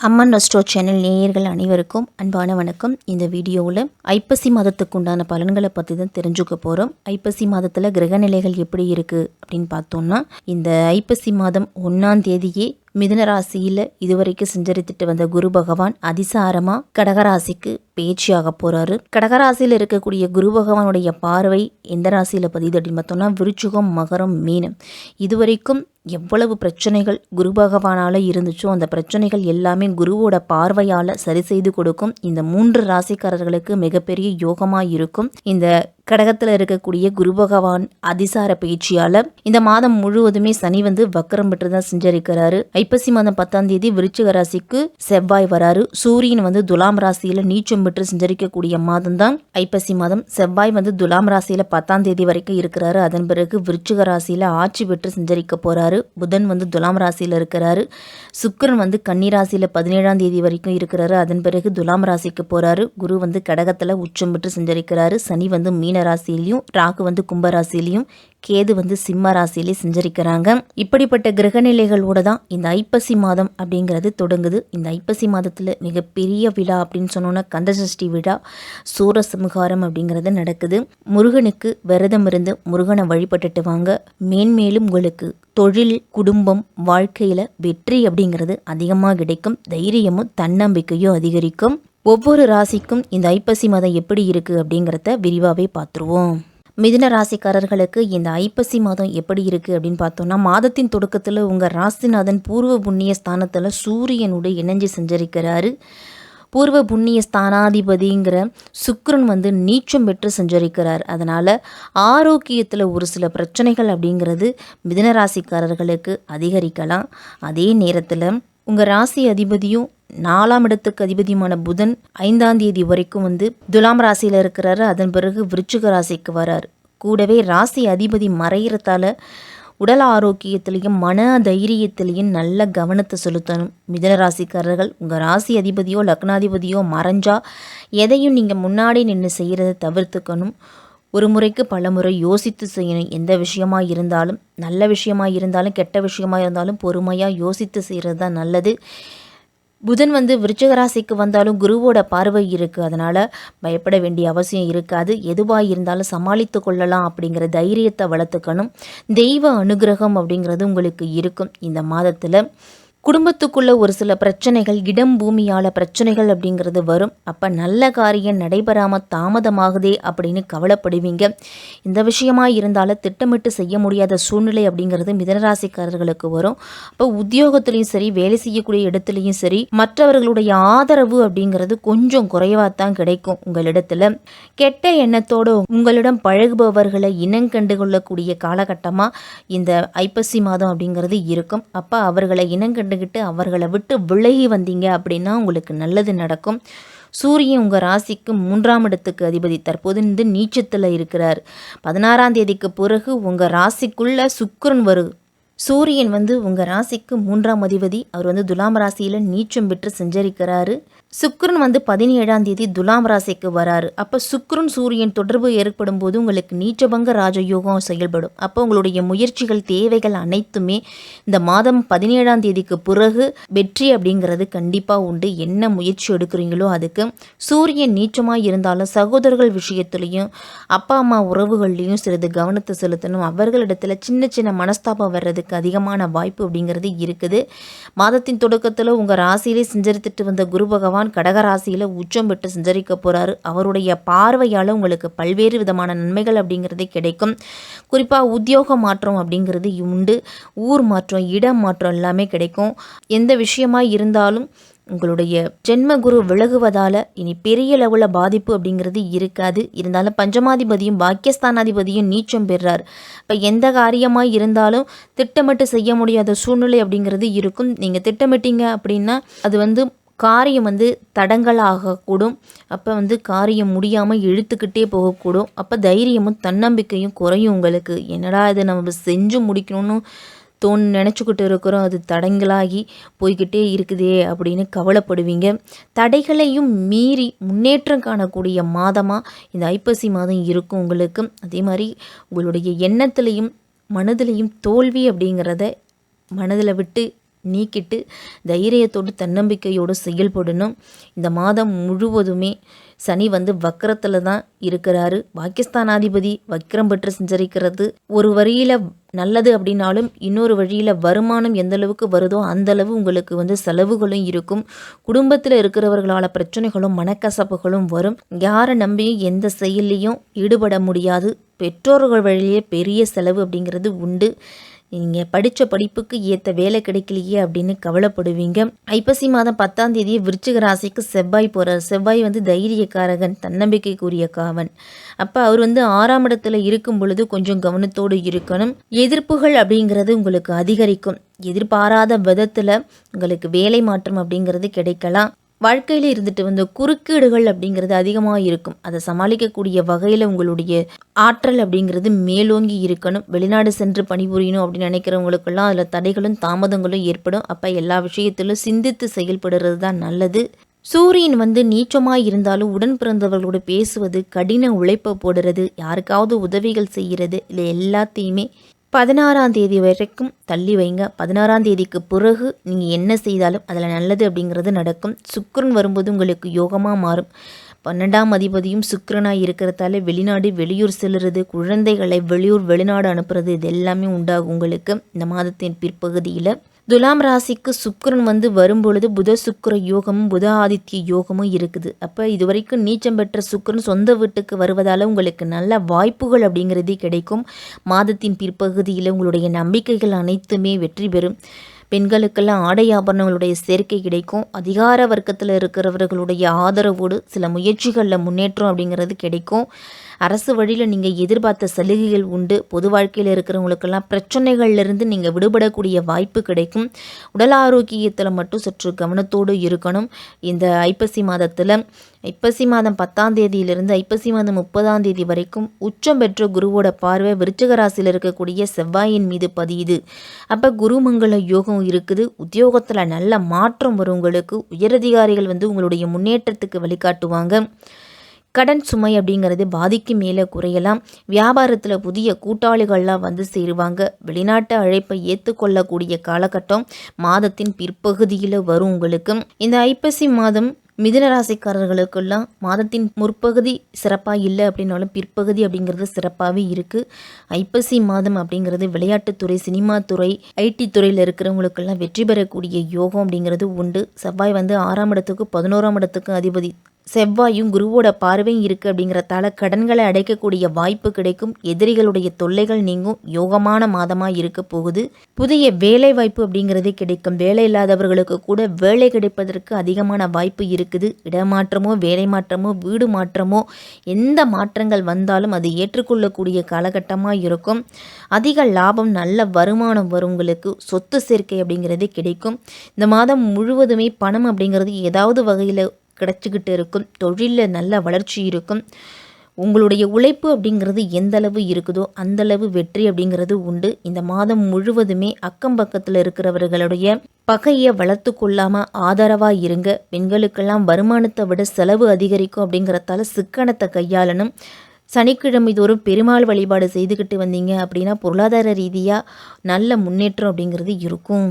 அம்மன் resto channel நேயர்கள் அனைவருக்கும் அன்பான வணக்கம். இந்த வீடியோவில் ஐப்பசி மாதத்துக்கு உண்டான பலன்களை பற்றி தான் தெரிஞ்சுக்க போகிறோம் ஐப்பசி மாதத்தில் கிரகநிலைகள் எப்படி இருக்குது அப்படின்னு பார்த்தோம்னா இந்த ஐப்பசி மாதம் ஒன்றாம் தேதியே மிதுன ராசியில் இதுவரைக்கும் சஞ்சரித்துட்டு வந்த குரு பகவான் அதிசாரமாக கடகராசிக்கு பேச்சியாக போகிறாரு கடகராசியில் இருக்கக்கூடிய குரு பகவானுடைய பார்வை எந்த ராசியில் பதியுது அப்படின்னு பார்த்தோம்னா விருச்சுகம் மகரம் மீனம். இதுவரைக்கும் எவ்வளவு பிரச்சனைகள் குரு பகவானால் இருந்துச்சோ அந்த பிரச்சனைகள் எல்லாமே குருவோட பார்வையால் சரி செய்து கொடுக்கும் இந்த மூன்று ராசிக்காரர்களுக்கு மிகப்பெரிய யோகமாக இருக்கும். இந்த கடகத்தில் இருக்கக்கூடிய குரு பகவான் அதிசார பயிற்சியால் இந்த மாதம் முழுவதுமே சனி வந்து வக்கரம் பெற்று தான் செஞ்சிருக்கிறாரு. ஐப்பசி மாதம் பத்தாம் தேதி விருச்சிக ராசிக்கு செவ்வாய் வராரு. சூரியன் வந்து துலாம் ராசியில் நீச்சம் பெற்று செஞ்சரிக்கக்கூடிய மாதம் தான் ஐப்பசி மாதம் செவ்வாய் வந்து துலாம் ராசியில் பத்தாம் தேதி வரைக்கும் இருக்கிறாரு. அதன் பிறகு விருச்சிக ராசியில் ஆட்சி பெற்று செஞ்சரிக்க போறாரு. புதன் வந்து துலாம் ராசியில் இருக்கிறாரு. சுக்கிரன் வந்து கன்னி ராசியில் பதினேழாம் தேதி வரைக்கும் இருக்கிறாரு. அதன் பிறகு துலாம் ராசிக்கு போறாரு. குரு வந்து கடகத்தில் உச்சம் பெற்று செஞ்சரிக்கிறாரு. சனி வந்து மீன ராசியிலையும் ராகு வந்து கும்பராசிலையும் கேது வந்து சிம்ம ராசியிலே செஞ்சரிக்கிறாங்க. இப்படிப்பட்ட கிரகநிலைகளோட தான் இந்த ஐப்பசி மாதம் அப்படிங்கிறது தொடங்குது. இந்த ஐப்பசி மாதத்தில் மிகப்பெரிய விழா அப்படின்னு சொன்னோன்னா கந்தசஷ்டி விழா சூரசம்ஹாரம் அப்படிங்கிறது நடக்குது. முருகனுக்கு விரதம் இருந்து முருகனை வழிபட்டுட்டு வாங்க. மேன்மேலும் உங்களுக்கு தொழில் குடும்பம் வாழ்க்கையில் வெற்றி அப்படிங்கிறது அதிகமாக கிடைக்கும். தைரியமும் தன்னம்பிக்கையும் அதிகரிக்கும். ஒவ்வொரு ராசிக்கும் இந்த ஐப்பசி மாதம் எப்படி இருக்குது அப்படிங்கிறத விரிவாகவே பார்த்துருவோம். மிதுன ராசிக்காரர்களுக்கு இந்த ஐப்பசி மாதம் எப்படி இருக்குது அப்படின்னு பார்த்தோம்னா மாதத்தின் தொடக்கத்தில் உங்கள் ராசிநாதன் பூர்வ புண்ணிய ஸ்தானத்தில் சூரியனுடைய இணைஞ்சு செஞ்சரிக்கிறாரு. பூர்வ புண்ணிய ஸ்தானாதிபதிங்கிற சுக்ரன் வந்து நீச்சம் பெற்று செஞ்சரிக்கிறார். அதனால் ஆரோக்கியத்தில் ஒரு சில பிரச்சனைகள் அப்படிங்கிறது மிதின ராசிக்காரர்களுக்கு அதிகரிக்கலாம். அதே நேரத்தில் உங்கள் ராசி அதிபதியும் நாலாம் இடத்துக்கு அதிபதியுமான புதன் ஐந்தாம் தேதி வரைக்கும் வந்து துலாம் ராசியில் இருக்கிறாரு. அதன் பிறகு விருச்சிக ராசிக்கு வரார். கூடவே ராசி அதிபதி மறையிறதால உடல் ஆரோக்கியத்திலையும் மன தைரியத்திலையும் நல்ல கவனத்தை செலுத்தணும். மிதன ராசிக்காரர்கள் உங்கள் ராசி அதிபதியோ லக்னாதிபதியோ மறைஞ்சா எதையும் நீங்கள் முன்னாடி நின்று செய்கிறத தவிர்த்துக்கணும். ஒரு முறைக்கு பல முறை யோசித்து செய்யணும். எந்த விஷயமா இருந்தாலும் நல்ல விஷயமா இருந்தாலும் கெட்ட விஷயமா இருந்தாலும் பொறுமையாக யோசித்து செய்கிறது தான் நல்லது. புதன் வந்து விருச்சகராசிக்கு வந்தாலும் குருவோட பார்வை இருக்குது அதனால் பயப்பட வேண்டிய அவசியம் இருக்காது. எதுவாக இருந்தாலும் சமாளித்து கொள்ளலாம் அப்படிங்கிற தைரியத்தை வளர்த்துக்கணும். தெய்வ அனுகிரகம் அப்படிங்கிறது உங்களுக்கு இருக்கும். இந்த மாதத்தில் குடும்பத்துக்குள்ள ஒரு சில பிரச்சனைகள் இடம் பூமியால் பிரச்சனைகள் அப்படிங்கிறது வரும். அப்போ நல்ல காரியம் நடைபெறாமல் தாமதமாகுதே அப்படின்னு கவலைப்படுவீங்க. இந்த விஷயமா இருந்தாலும் திட்டமிட்டு செய்ய முடியாத சூழ்நிலை அப்படிங்கிறது மிதனராசிக்காரர்களுக்கு வரும். அப்போ உத்தியோகத்துலேயும் சரி வேலை செய்யக்கூடிய இடத்துலையும் சரி மற்றவர்களுடைய ஆதரவு அப்படிங்கிறது கொஞ்சம் குறைவாக தான் கிடைக்கும் உங்களிடத்துல. கெட்ட எண்ணத்தோடு உங்களிடம் பழகுபவர்களை இனங்கண்டு கொள்ளக்கூடிய காலகட்டமாக இந்த ஐப்பசி மாதம் அப்படிங்கிறது இருக்கும். அப்போ அவர்களை இனங்கண்டு கண்டுக்கிட்டு அவர்களை விட்டு விலகி வந்தீங்க அப்படின்னா உங்களுக்கு நல்லது நடக்கும். சூரியன் உங்கள் ராசிக்கு மூன்றாம் இடத்துக்கு அதிபதி. தற்போது இந்த நீச்சத்தில் இருக்கிறார். பதினாறாம் தேதிக்கு பிறகு உங்கள் ராசிக்குள்ள சுக்கரன் வரு சூரியன் வந்து உங்கள் ராசிக்கு மூன்றாம் அதிபதி. அவர் வந்து துலாம் ராசியில் நீச்சம் பெற்று செஞ்சரிக்கிறாரு. சுக்ரன் வந்து பதினேழாம் தேதி துலாம் ராசிக்கு வராரு. அப்போ சுக்ரன் சூரியன் தொடர்பு ஏற்படும் போது உங்களுக்கு நீச்சபங்க ராஜயோகம் செயல்படும். அப்போ உங்களுடைய முயற்சிகள் தேவைகள் அனைத்துமே இந்த மாதம் பதினேழாம் தேதிக்கு பிறகு வெற்றி அப்படிங்கிறது கண்டிப்பாக உண்டு. என்ன முயற்சி எடுக்கிறீங்களோ அதுக்கு. சூரியன் நீச்சமாக இருந்தாலும் சகோதரர்கள் விஷயத்துலையும் அப்பா அம்மா உறவுகள்லையும் சிறிது கவனத்தை செலுத்தணும். அவர்களிடத்தில் சின்ன சின்ன மனஸ்தாபம் வர்றதுக்கு அதிகமான வாய்ப்பு அப்படிங்கிறது இருக்குது. மாதத்தின் தொடக்கத்தில் உங்கள் ராசியிலே செஞ்சரித்துட்டு வந்த குரு பகவான் பகவான் கடகராசியில் உச்சம் பெற்று சஞ்சரிக்க போகிறாரு அவருடைய பார்வையால் உங்களுக்கு பல்வேறு விதமான நன்மைகள் அப்படிங்கிறது கிடைக்கும். குறிப்பாக உத்தியோக மாற்றம் அப்படிங்கிறது உண்டு. ஊர் மாற்றம் இடம் மாற்றம் எல்லாமே கிடைக்கும். எந்த விஷயமா இருந்தாலும் உங்களுடைய ஜென்ம குரு விலகுவதால் இனி பெரிய லெவலில் பாதிப்பு அப்படிங்கிறது இருக்காது. இருந்தாலும் பஞ்சமாதிபதியும் பாக்கியஸ்தானாதிபதியும் நீச்சம் பெறார். இப்போ எந்த காரியமாக இருந்தாலும் திட்டமிட்டு செய்ய முடியாத சூழ்நிலை அப்படிங்கிறது இருக்கும். நீங்கள் திட்டமிட்டீங்க அப்படின்னா அது வந்து காரியம் வந்து தடங்கலாகக்கூடும் அப்போ வந்து காரியம் முடியாமல் இழுத்துக்கிட்டே போகக்கூடும். அப்போ தைரியமும் தன்னம்பிக்கையும் குறையும் உங்களுக்கு. என்னடா இதை நம்ம செஞ்சு முடிக்கணும்னு தோணு நினச்சிக்கிட்டு இருக்கிறோம். அது தடங்களாகி போய்கிட்டே இருக்குதே அப்படின்னு கவலைப்படுவீங்க. தடைகளையும் மீறி முன்னேற்றம் காணக்கூடிய மாதமாக இந்த ஐப்பசி மாதம் இருக்கும் உங்களுக்கு. அதே மாதிரி உங்களுடைய எண்ணத்துலேயும் மனதிலையும் தோல்வி அப்படிங்கிறத மனதில் விட்டு நீக்கிட்டு தைரியத்தோடு தன்னம்பிக்கையோடு செயல்படணும். இந்த மாதம் முழுவதுமே சனி வந்து வக்கரத்தில் தான் இருக்கிறாரு. பாகிஸ்தானாதிபதி வக்கரம் பெற்று சஞ்சரிக்கிறது. ஒரு வரியில் நல்லது அப்படின்னாலும் இன்னொரு வழியில் வருமானம் எந்த அளவுக்கு வருதோ அந்த அளவு உங்களுக்கு வந்து செலவுகளும் இருக்கும். குடும்பத்தில் இருக்கிறவர்களால் பிரச்சனைகளும் மனக்கசப்புகளும் வரும். யாரை நம்பியும் எந்த செயல்லையும் ஈடுபட முடியாது. பெற்றோர்கள் வழியே பெரிய செலவு அப்படிங்கிறது உண்டு. நீங்கள் படித்த படிப்புக்கு ஏற்ற வேலை கிடைக்கலையே அப்படின்னு கவலைப்படுவீங்க. ஐப்பசி மாதம் பத்தாம் தேதி விருச்சிக ராசிக்கு செவ்வாய் போகிறார் செவ்வாய் வந்து தைரியக்காரகன் தன்னம்பிக்கைக்குரிய காவன். அப்போ அவர் வந்து ஆறாம் இடத்துல இருக்கும் பொழுது கொஞ்சம் கவனத்தோடு இருக்கணும். எதிர்ப்புகள் அப்படிங்கிறது உங்களுக்கு அதிகரிக்கும். எதிர்பாராத விதத்தில் உங்களுக்கு வேலை மாற்றம் அப்படிங்கிறது கிடைக்கலாம். வாழ்க்கையில் இருந்துட்டு வந்த குறுக்கீடுகள் அப்படிங்கிறது அதிகமாக இருக்கும். அதை சமாளிக்கக்கூடிய வகையில் உங்களுடைய ஆற்றல் அப்படிங்கிறது மேலோங்கி இருக்கணும். வெளிநாடு சென்று பணிபுரியணும் அப்படின்னு நினைக்கிறவங்களுக்கெல்லாம் அதில் தடைகளும் தாமதங்களும் ஏற்படும். அப்போ எல்லா விஷயத்திலும் சிந்தித்து செயல்படுறது தான் நல்லது. சூரியன் வந்து நீச்சமாக இருந்தாலும் உடன் பிறந்தவர்களோடு பேசுவது கடின உழைப்பை போடுறது யாருக்காவது உதவிகள் செய்கிறது இல்லை எல்லாத்தையுமே பதினாறாம் தேதி வரைக்கும் தள்ளி வைங்க. பதினாறாம் தேதிக்கு பிறகு நீங்கள் என்ன செய்தாலும் அதில் நல்லது அப்படிங்கிறது நடக்கும். சுக்கரன் வரும்போது உங்களுக்கு யோகமாக மாறும். பன்னெண்டாம் அதிபதியும் சுக்கரனாக இருக்கிறதால வெளிநாடு வெளியூர் செல்லுறது குழந்தைகளை வெளியூர் வெளிநாடு அனுப்புறது இது எல்லாமே உண்டாகும் உங்களுக்கு. இந்த மாதத்தின் பிற்பகுதியில் துலாம் ராசிக்கு சுக்கரன் வந்து வரும்பொழுது புத சுக்கர யோகமும் புத ஆதித்ய யோகமும் இருக்குது. அப்போ இது வரைக்கும் நீச்சம் பெற்ற சுக்கரன் சொந்த வீட்டுக்கு வருவதால் உங்களுக்கு நல்ல வாய்ப்புகள் அப்படிங்கிறது கிடைக்கும். மாதத்தின் பிற்பகுதியில் உங்களுடைய நம்பிக்கைகள் அனைத்துமே வெற்றி பெறும். பெண்களுக்கெல்லாம் ஆடை ஆபரணங்களுடைய சேர்க்கை கிடைக்கும். அதிகார வர்க்கத்தில் இருக்கிறவர்களுடைய ஆதரவோடு சில முயற்சிகளில் முன்னேற்றம் அப்படிங்கிறது கிடைக்கும். அரசு வழியில் நீங்கள் எதிர்பார்த்த சலுகைகள் உண்டு. பொது வாழ்க்கையில் இருக்கிறவங்களுக்கெல்லாம் பிரச்சனைகள்லேருந்து நீங்கள் விடுபடக்கூடிய வாய்ப்பு கிடைக்கும். உடல் ஆரோக்கியத்தில் மட்டும் சற்று கவனத்தோடு இருக்கணும். இந்த ஐப்பசி மாதத்தில் ஐப்பசி மாதம் பத்தாம் தேதியிலிருந்து ஐப்பசி மாதம் முப்பதாம் தேதி வரைக்கும் உச்சம் பெற்ற குருவோட பார்வை விருச்சிக ராசியில் இருக்கக்கூடிய செவ்வாயின் மீது பதியுது. அப்போ குருமங்கள யோகம் இருக்குது. உத்தியோகத்தில் நல்ல மாற்றம் வரும் உங்களுக்கு. உயரதிகாரிகள் வந்து உங்களுடைய முன்னேற்றத்துக்கு வழிகாட்டுவாங்க. கடன் சுமை அப்படிங்கிறது பாதிக்கு மேலே குறையலாம். வியாபாரத்தில் புதிய கூட்டாளிகள்லாம் வந்து சேருவாங்க. வெளிநாட்டு அழைப்பை ஏற்றுக்கொள்ளக்கூடிய காலகட்டம் மாதத்தின் பிற்பகுதியில் வரும் உங்களுக்கு. இந்த ஐப்பசி மாதம் மிதுன ராசிக்காரர்களுக்கெல்லாம் மாதத்தின் முற்பகுதி சிறப்பாக இல்லை அப்படின்னாலும் பிற்பகுதி அப்படிங்கிறது சிறப்பாகவே இருக்குது ஐப்பசி மாதம் அப்படிங்கிறது விளையாட்டுத்துறை சினிமா துறை ஐடி துறையில் இருக்கிறவங்களுக்கெல்லாம் வெற்றி பெறக்கூடிய யோகம் அப்படிங்கிறது உண்டு. செவ்வாய் வந்து ஆறாம் இடத்துக்கு பதினோராம் இடத்துக்கு அதிபதி செவ்வாயும் குருவோட பார்வையும் இருக்குது அப்படிங்கிறதால கடன்களை அடைக்கக்கூடிய வாய்ப்பு கிடைக்கும். எதிரிகளுடைய தொல்லைகள் நீங்கும். யோகமான மாதமாக இருக்க போகுது. புதிய வேலை வாய்ப்பு அப்படிங்கிறதே கிடைக்கும். வேலை இல்லாதவர்களுக்கு கூட வேலை கிடைப்பதற்கு அதிகமான வாய்ப்பு இருக்குது. இடமாற்றமோ வேலை மாற்றமோ வீடு மாற்றமோ எந்த மாற்றங்கள் வந்தாலும் அது ஏற்றுக்கொள்ளக்கூடிய காலகட்டமாக இருக்கும். அதிக லாபம் நல்ல வருமானம் வருங்களுக்கு சொத்து சேர்க்கை அப்படிங்கிறது கிடைக்கும். இந்த மாதம் முழுவதுமே பணம் அப்படிங்கிறது ஏதாவது வகையில் கிடச்சிக்கிட்டு இருக்கும். தொழிலில் நல்ல வளர்ச்சி இருக்கும். உங்களுடைய உழைப்பு அப்படிங்கிறது எந்த அளவு இருக்குதோ அந்தளவு வெற்றி அப்படிங்கிறது உண்டு. இந்த மாதம் முழுவதுமே அக்கம் பக்கத்தில் இருக்கிறவர்களுடைய பகையை வளர்த்து கொள்ளாமல் ஆதரவாக இருங்க. பெண்களுக்கெல்லாம் வருமானத்தை விட செலவு அதிகரிக்கும் அப்படிங்கிறதால சிக்கனத்தை கையாளணும். சனிக்கிழமை தோறும் பெருமாள் வழிபாடு செய்துக்கிட்டு வந்தீங்க அப்படின்னா பொருளாதார ரீதியாக நல்ல முன்னேற்றம் அப்படிங்கிறது இருக்கும்.